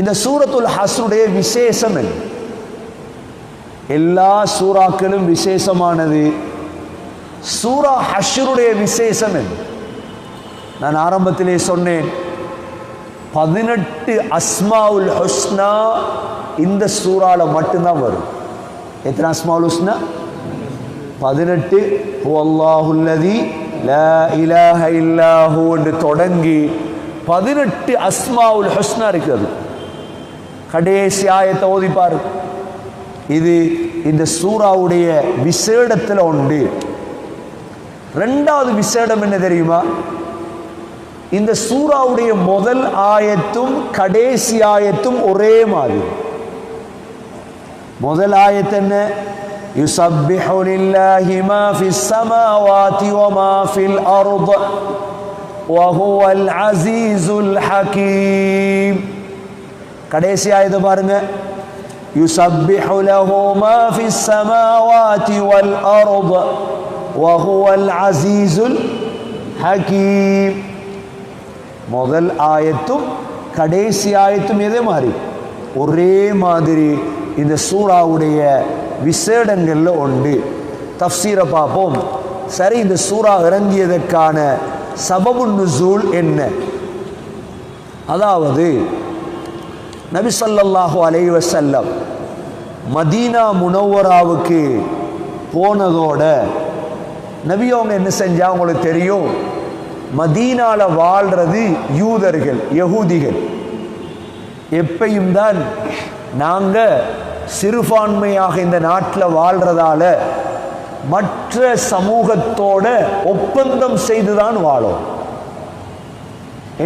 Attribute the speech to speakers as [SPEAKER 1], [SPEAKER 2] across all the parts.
[SPEAKER 1] இந்த சூரத்துல் ஹஸ்ருடைய விசேஷம் என்ன? எல்லா சூறாக்களும் விசேஷமானது. சூரா ஹஷ்ருடைய விசேஷம் என்ன? நான் ஆரம்பத்திலே சொன்னேன் பதினெட்டு அஸ்மாவுல் ஹஸ்னா இந்த சூறால மட்டும்தான் வரும். எத்தனை அஸ்மாவுல் ஹஸ்னா? பதினெட்டு. அல்லாஹுல்லதி இலாஹ இல்லாஹு என்று தொடங்கி பதினெட்டு அஸ்மாவுல் ஹஸ்னா இருக்கிறது கடைசி ஆயத்தை ஓதிப்பாரு இது இந்த சூறாவுடைய விசேடத்தில் உண்டு ரெண்டாவது விசேடம் என்ன தெரியுமா இந்த சூறாவுடைய முதல் ஆயத்தும் கடைசி ஆயத்தும் ஒரே மாதிரி முதல் ஆயத்து என்ன يسبح لله ما في السماوات وما في الأرض وهو العزيز الحكيم கடைசி ஆயத்து பாருங்க يسبح له ما في السماوات والأرض وهو العزيز الحكيم முதல் ஆயத்தும் கடைசி ஆயத்தும் எதே மாதிரி ஒரே மாதிரி இந்த சூறாவுடைய விசேடங்கள்ல உண்டு தப்சீரை பார்ப்போம் சரி இந்த சூறா இறங்கியதற்கான சபபு நுசூல் என்ன அதாவது நபி ஸல்லல்லாஹு அலைஹி மதீனா முனவராவுக்கு போனதோட நபி அவங்க என்ன செஞ்சா அவங்களுக்கு தெரியும் மதீனால வாழ்றது யூதர்கள் யகூதிகள். எப்பையும் தான் நாங்க சிறுபான்மையாக இந்த நாட்டில் வாழ்றதால மற்ற சமூகத்தோட ஒப்பந்தம் செய்துதான் வாழும்.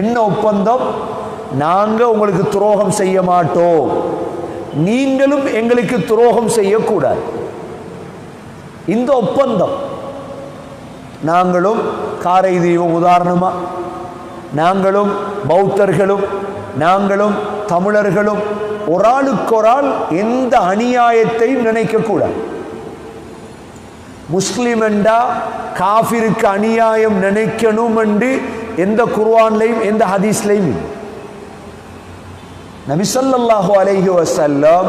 [SPEAKER 1] என்ன ஒப்பந்தம்? நாங்கள் உங்களுக்கு துரோகம் செய்ய மாட்டோம். நீங்களும் எங்களுக்கு துரோகம் செய்யக்கூடாது. இந்த ஒப்பந்தம் நாங்களும் காரை தீபம் உதாரணமா நாங்களும் பௌத்தர்களும் நாங்களும் தமிழர்களும் ஒரு ஆளுக்கு ஒரு எந்த அநியாயத்தையும் நினைக்கக்கூடாது. முஸ்லீம் என்றா காஃபிருக்கு அநியாயம் நினைக்கணும் என்று எந்த குர்வான்லையும் எந்த ஹதீஸ்லையும் இல்லை. நபிசல்லாஹு அலைஹி வசல்லம்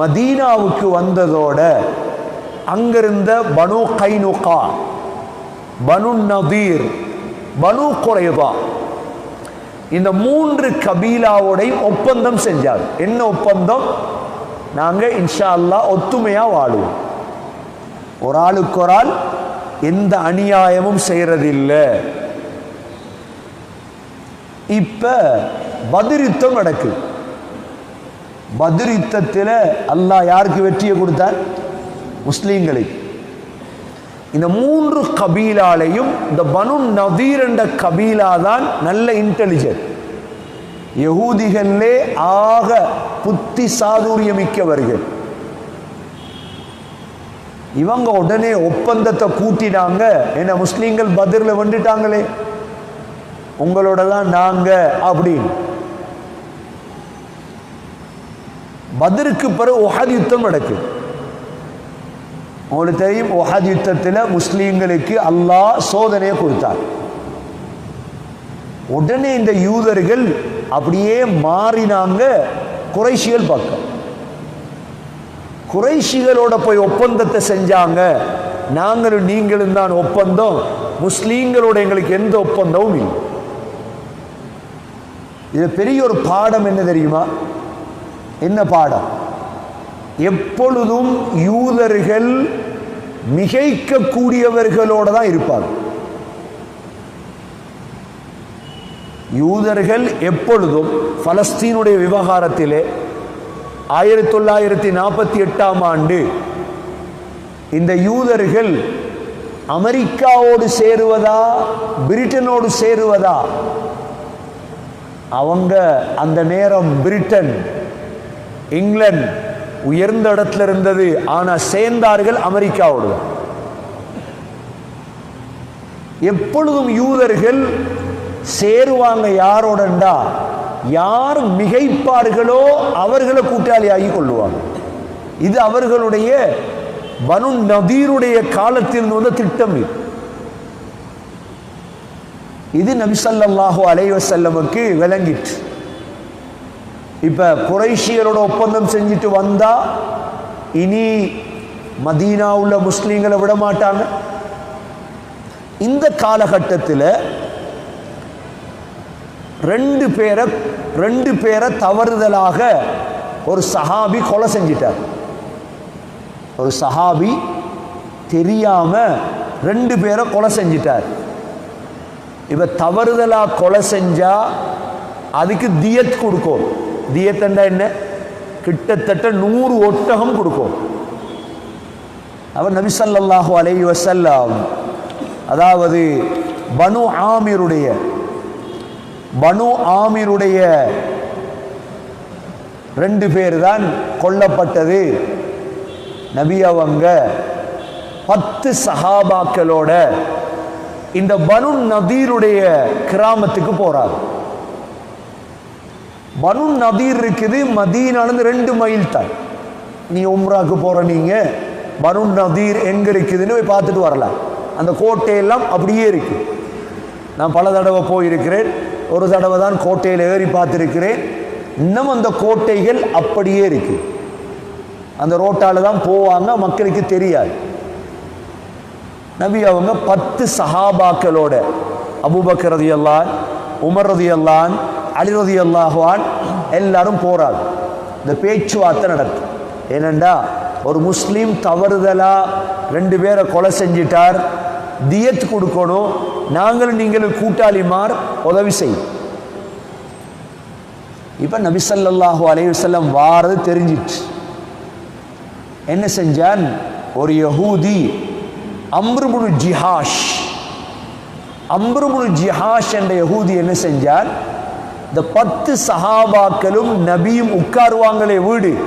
[SPEAKER 1] மதீனாவுக்கு வந்ததோட அங்கிருந்த பனு கைனுகா பனு நதீர் பனு குறைவா இந்த மூன்று கபீலாவோடையும் ஒப்பந்தம் செஞ்சார். என்ன ஒப்பந்தம்? நாங்க இன்ஷா அல்லாஹ் ஒத்துமையா வாழுவோம். ஒரு ஆளுக்கு ஒரு ஆள் எந்த அநியாயமும் செய்யறதில்லை. இப்ப பதிரித்தம் நடக்குது பதிரித்தத்தில் அல்லாஹ் யாருக்கு வெற்றியை கொடுத்தார்? முஸ்லீம்களுக்கு. இந்த மூன்று கபீலாலையும் இந்த பனு நவீர் என்ற கபீலா தான் நல்ல இன்டெலிஜென்ட் யகூதிகளே ஆக புத்தி சாதுரியமிக்கவர்கள். இவங்க உடனே ஒப்பந்தத்தை கூட்டினாங்க. என்ன முஸ்லீம்கள் பதிரில் வந்துட்டாங்களே? உங்களோட தான் நாங்க அப்படின்னு. பதிருக்கு பிறகு ஒஹத் யுத்தம் நடக்குது. உங்களுக்கு தெரியும் ஒஹத் யுத்தத்தில் முஸ்லீம்களுக்கு அல்லாஹ் சோதனையை கொடுத்தார். உடனே இந்த யூதர்கள் அப்படியே மாறினாங்க குறைஷிகள் பக்கம். குறைஷிகளோட போய் ஒப்பந்தத்தை செஞ்சாங்க. நாங்களும் நீங்களும் தான் ஒப்பந்தம். முஸ்லீம்களோட எங்களுக்கு எந்த ஒப்பந்தமும் இல்லை. இது பெரிய ஒரு பாடம் என்ன தெரியுமா? என்ன பாடம்? எப்பொழுதும் யூதர்கள் மிகைக்கக்கூடியவர்களோடு தான் இருப்பாங்க. யூதர்கள் எப்பொழுதும் பலஸ்தீனுடைய விவகாரத்திலே ஆயிரத்தி தொள்ளாயிரத்தி நாற்பத்தி எட்டாம் ஆண்டு இந்த யூதர்கள் அமெரிக்காவோடு சேருவதா பிரிட்டனோடு சேருவதா? அவங்க அந்த நேரம் பிரிட்டன் இங்கிலாந்து உயர்ந்த இடத்துல இருந்தது. ஆனா சேர்ந்தார்கள் அமெரிக்காவோடு. எப்பொழுதும் யூதர்கள் சேருவாங்க யாரோடண்டா? யார் மிகைப்பார்களோ அவர்களை கூட்டாளியாகி கொள்ளுவாங்க. இது அவர்களுடைய பனு நதீருடைய காலத்தில் வந்த திட்டம் இது. இது நபிசல்லாஹு அலைவசல்லமுக்கு விளங்கிற்று. இப்ப குறைஷியரோட ஒப்பந்தம் செஞ்சுட்டு வந்தா இனி மதீனா உள்ள முஸ்லீம்களை விட மாட்டாங்க. இந்த காலகட்டத்தில் ரெண்டு பேரை ரெண்டு பேரை தவறுதலாக ஒரு சஹாபி கொலை செஞ்சிட்டார். ஒரு சஹாபி தெரியாம ரெண்டு பேரை கொலை செஞ்சிட்டார். இவ தவறுதலா கொலை செஞ்சா அதுக்கு தியத் கொடுக்கும். தியத்தண்டா என்ன? கிட்டத்தட்ட நூறு ஒட்டகம் கொடுக்கும். அவர் நபி அலை வசல்லாம் அதாவது பனு ஆமிருடைய பனு ஆமிருடைய ரெண்டு பேர் தான் கொல்லப்பட்டது. நபி அவங்க பத்து சஹாபாக்களோட இந்த பனு நதீருடைய கிராமத்துக்கு போறார். பனு நதீர் இருக்குது மதீனாலேருந்து ரெண்டு மைல் தான். நீ உம்ராக்கு போகிற நீங்கள் பனு நதீர் எங்கே இருக்குதுன்னு போய் பார்த்துட்டு வரலாம். அந்த கோட்டையெல்லாம் அப்படியே இருக்கு. நான் பல தடவை போயிருக்கிறேன். ஒரு தடவை தான் கோட்டையில் ஏறி பார்த்துருக்கிறேன். இன்னும் அந்த கோட்டைகள் அப்படியே இருக்கு. அந்த ரோட்டால் தான் போவாங்க மக்களுக்கு தெரியாது. நபி அவங்க பத்து சஹாபாக்களோட அபுபக்கரதியெல்லாம் உமர்றதியெல்லாம் அலிரதி அல்லாஹான் எல்லாரும் போறாங்க இந்த பேச்சுவார்த்தை நடக்கும் ஏனண்டா ஒரு முஸ்லீம் தவறுதலா ரெண்டு பேரை கொலை செஞ்சிட்டார் தியத் கொடுக்கணும் நாங்களும் நீங்களும் கூட்டாளிமார் உதவி செய்யும். இப்ப நபி ஸல்லல்லாஹு அலைஹி வாரது தெரிஞ்சிச்சு. என்ன செஞ்சான்? ஒரு யஹூதி அம்ருபுனு ஜிஹாஷ். அம்ருபுனு ஜிஹாஷ் என்ற யஹூதி என்ன செஞ்சான்? இந்த பத்து சஹாபாக்களும் நபியும் உட்காருவாங்களே வீடு.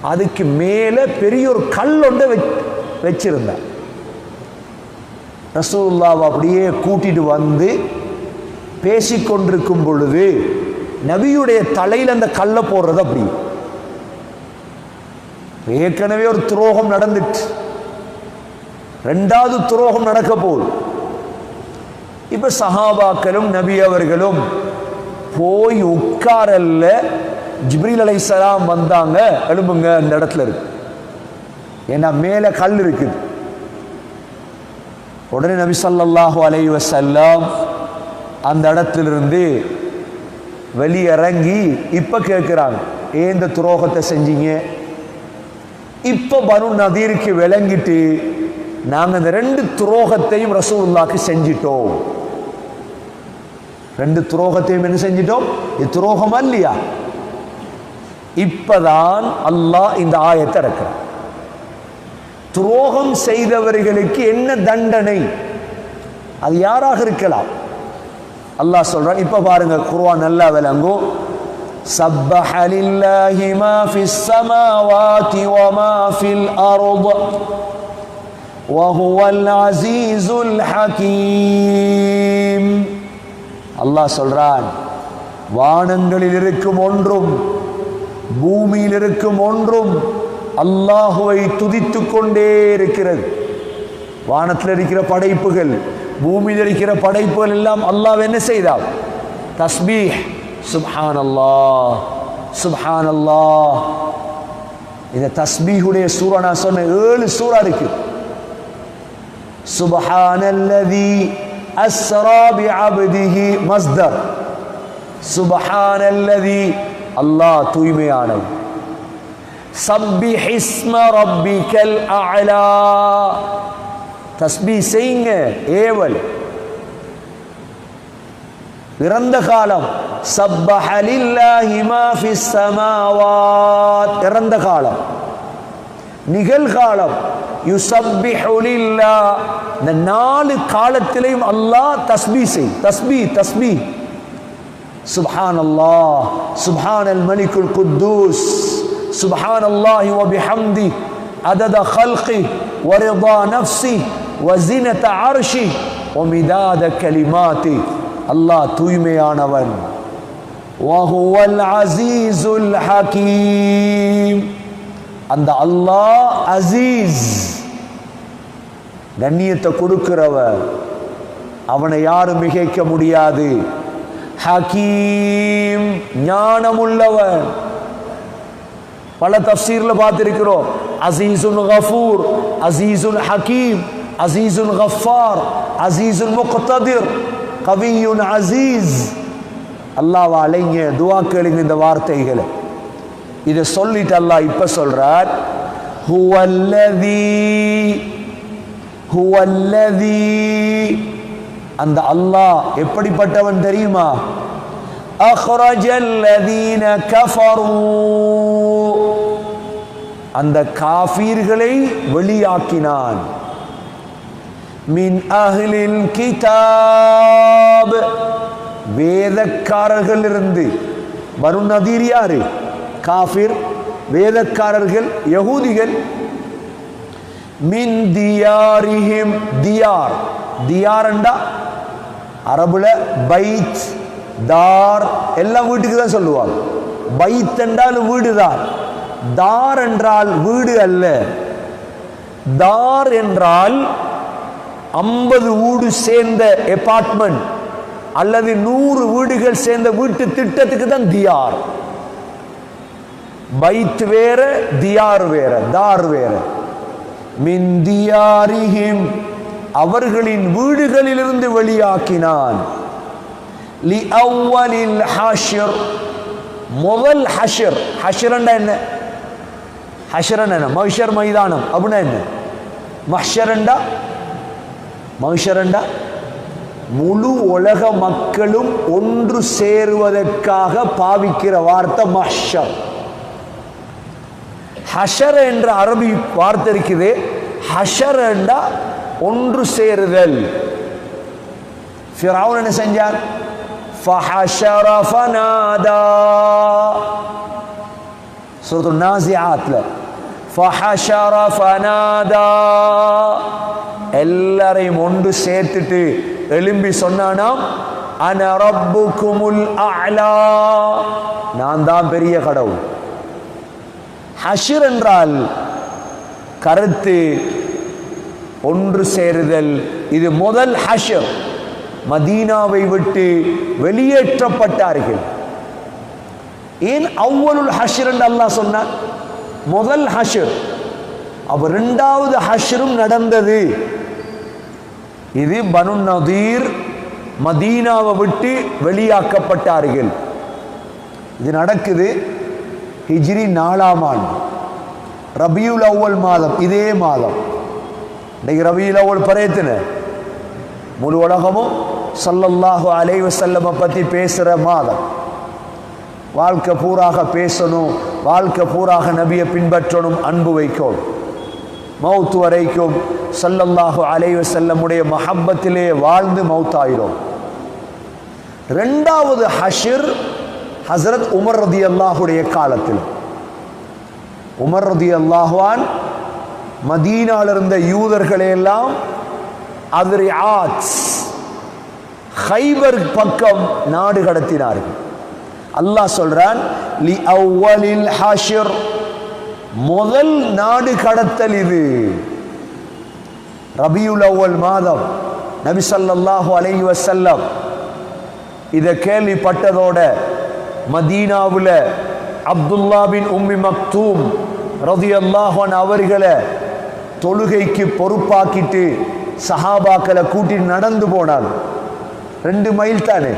[SPEAKER 1] அதுக்கு மேலே பெரிய ஒரு கல் ஒன்று வச் வச்சிருந்தார். அப்படியே கூட்டிட்டு வந்து பேசிக்கொண்டிருக்கும் பொழுது நபியுடைய தலையில் அந்த கல்லை போடுறது அப்படி. ஏற்கனவே ஒரு துரோகம் நடந்துட்டு. ரெண்டாவது துரோகம் நடக்க போகுது. இப்ப சஹாபாக்களும் நபி அவர்களும் போய் உட்காரல்ல. ஜிப்ரீல் அலைஹிஸ்ஸலாம் வந்தாங்க. எழும்புங்க அந்த இடத்துல இருக்கு. ஏன்னா மேலே கல் இருக்குது. உடனே நபி ஸல்லல்லாஹு அலைஹி வஸல்லம் அந்த இடத்திலிருந்து வெளியிறங்கி இப்போ கேட்குறாங்க ஏன் இந்த துரோகத்தை செஞ்சீங்க? இப்போ பனு நதீருக்கு விளங்கிட்டு நாங்கள் இந்த ரெண்டு துரோகத்தையும் ரசூல்லாக்கு செஞ்சிட்டோம். ரெண்டு துரோகத்தையும் என்ன செஞ்சிட்டோம் இது துரோகம் இல்லையா இப்பதான் அல்லாஹ் இந்த ஆயத்தை இறக்கிறான் துரோகம் செய்தவர்களுக்கு என்ன தண்டனை அது யாராக இருக்கலாம் அல்லாஹ் சொல்றான் இப்ப பாருங்க குர்ஆன் நல்லா விளங்கும் سبح لله ما في السماوات وما في الأرض وهو العزيز الحكيم அல்லாஹ் சொல்றான் வானங்களில் இருக்கும் ஒன்றும் பூமியில் இருக்கும் ஒன்றும் அல்லாஹுவை துதித்து கொண்டே இருக்கிறது. வானத்தில் இருக்கிற படைப்புகள் பூமியில் இருக்கிற படைப்புகள் எல்லாம் அல்லாஹ் என்ன செய்தார் தஸ்பீஹ் சுப்ஹான் அல்லாஹ் சுப்ஹான் அல்லாஹ் இந்த தஸ்பீஹுடைய சூறா நான் சொன்ன ஏழு சூறா இருக்கு. சுபஹானல்லதி أسرى بعبده مصدر. سبحان الذي الله تويمي تيميانه سبح اسم ربك الأعلى. تسبيح سيئنگ ما في السماوات. ورند خالم. نقل خالم. இறந்த காலம் நிகழ்காலம் யுசப்பிஹு லில்லாஹ் இந்த நாலு காலத்திலையும் அல்லாஹ் தஸ்பீ செய் தஸ்பீ தஸ்பீ سبحان الله سبحان الملك القدوس سبحان الله وبحمده عدد خلقه ورضا نفسه وزنة عرشه ومداد كلماته الله தூய்மையானவன் وهو العزيز الحكيم அந்த அல்லாஹ் அசீஸ். கண்ணியத்தை கொடுக்கிறவர். அவனை யாரும் மிகைக்க முடியாது. ஹகீம் ஞானமுள்ளவன் பல தப்சீர்ல பார்த்திருக்கிறோம். அசீசுன் கஃபூர் அசீசுன் ஹக்கீம் அசீசுன் கஃபார் அசீசுன் முக்ததிர் கவியுன் அசீஸ். அல்லாஹ் அலைங்க துவா கேளுங்க இந்த வார்த்தைகளை. இதை சொல்லிட்டு அல்லாஹ் இப்ப சொல்றார் ஹுவல்லதி ஹுவல்லதி. அந்த அல்லாஹ் எப்படிப்பட்டவன் தெரியுமா? அஹ்ரஜல்லதீன கஃபரூ. அந்த காஃபீர்களை வெளியாக்கினான். மின் அஹ்லில் கிதாப். வேதக்காரர்கள் இருந்து வரும் நதீர் யாரு? காஃபிர் வேதக்காரர்கள் யகூதிகள் மின் தியாரிஹிம் தியார். தியாரண்டா அரபுல பைத் தார் எல்லாம் வீட்டுக்கு தான் சொல்லுவாங்க. பைத் என்றால் வீடுதான் தார் என்றால் வீடு அல்ல. தார் என்றால் ஐம்பது வீடு சேர்ந்த அபார்ட்மெண்ட் அல்லது நூறு வீடுகள் சேர்ந்த வீட்டு திட்டத்துக்கு தான் தியார். பைத் வேற தியார் வேற தார் வேற. மின் தியாரிஹிம் அவர்களின் வீடுகளிலிருந்து வெளியாக்கினான். லி அவ்வலில் ஹஷர் முதல் ஹஷர். ஹஷரண்டா என்ன? ஹஷரன் என்ன? மஹ்ஷர் மைதானம். அப்படின்னா என்ன? மஹ்ஷரண்டா மஹ்ஷரண்டா முழு உலக மக்களும் ஒன்று சேருவதற்காக பாவிக்கிற வார்த்தை மஹ்ஷர். ஹஷர் என்ற அரபி வார்த்தை இருக்குது. ஹஷரண்டா ஒன்று சேருதல். ஃபிராவுன் என்ன செஞ்சார்? சூரத்து நாசியாத்ல எல்லாரையும் ஒன்று சேர்த்துட்டு எலும்பி சொன்னானா அன ரப்புக்குமுல் அலா நான் தான் பெரிய கடவுள். ஹஷிர் என்றால் கருத்து ஒன்று சேருதல். இது முதல் ஹஷர். மதீனாவை விட்டு வெளியேற்றப்பட்டார்கள். ஏன் அவ்வளுல் ஹஷர் என்று அல்லாஹ் சொன்னார் முதல் ஹஷர். அவர் ரெண்டாவது ஹஷரும் நடந்தது. இது பனு நதீர் மதீனாவை விட்டு வெளியாக்கப்பட்டார்கள். இது நடக்குது. ஹிஜ்ரி நாலாம் ஆண்டு. ரபியுல் அவ்வல் மாதம் இதே மாதம். இன்னைக்கு ரபியுல் அவ்வல் பரேத்தின முழு உலகமும் சல்லல்லாஹு அலைவ செல்லமை பற்றி பேசுகிற மாதம். வாழ்க்கை பூராக பேசணும் வாழ்க்கை பூராக நபியை பின்பற்றணும் அன்பு வைக்கணும். மௌத்து வரைக்கும் சல்லல்லாஹு அலைவ செல்லமுடைய மஹப்பத்திலே வாழ்ந்து மௌத்தாயிரும். ரெண்டாவது ஹஷிர் ஹசரத் உமர் ரதி அல்லாஹுடைய காலத்தில். உமர் ரதி அல்லாஹுவான் மதீனால இருந்த யூதர்களை எல்லாம் அதிரி ஆட்ஸ் ஹைபர் பக்கம் நாடு கடத்தினார்கள். அல்லாஹ் சொல்றான் லி அவ்வலில் ஹாஷிர் முதல் நாடு கடத்தல் இது. ரபியுல் அவ்வல் மாதம் நபி சல்லாஹு அலைஹி வசல்லம் இதை கேள்விப்பட்டதோட மதீனாவில் அப்துல்லா பின் உம்மி மக்தூம் ரதி அல்லாஹன் அவர்களை தொழுகைக்கு பொறுப்பாக்கிட்டு சஹாபாக்களை கூட்டி நடந்து போனாங்க. ரெண்டு மைல் தானே?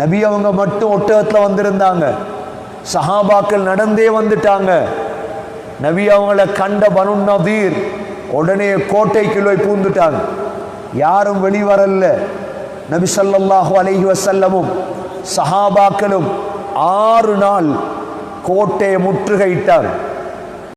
[SPEAKER 1] நபி அவங்க மட்டும் ஒட்டகத்தில் வந்திருந்தாங்க. சஹாபாக்கள் நடந்தே வந்துட்டாங்க. நபி அவங்கள கண்ட பனு நதீர் உடனே கோட்டைக்குள்ள போய் பூந்துட்டாங்க. யாரும் வெளிவரல. நபி சல்லாஹூ அலஹி வசல்லமும் சஹாபாக்களும் ஆறு நாள் கோட்டையை முற்றுகையிட்டார்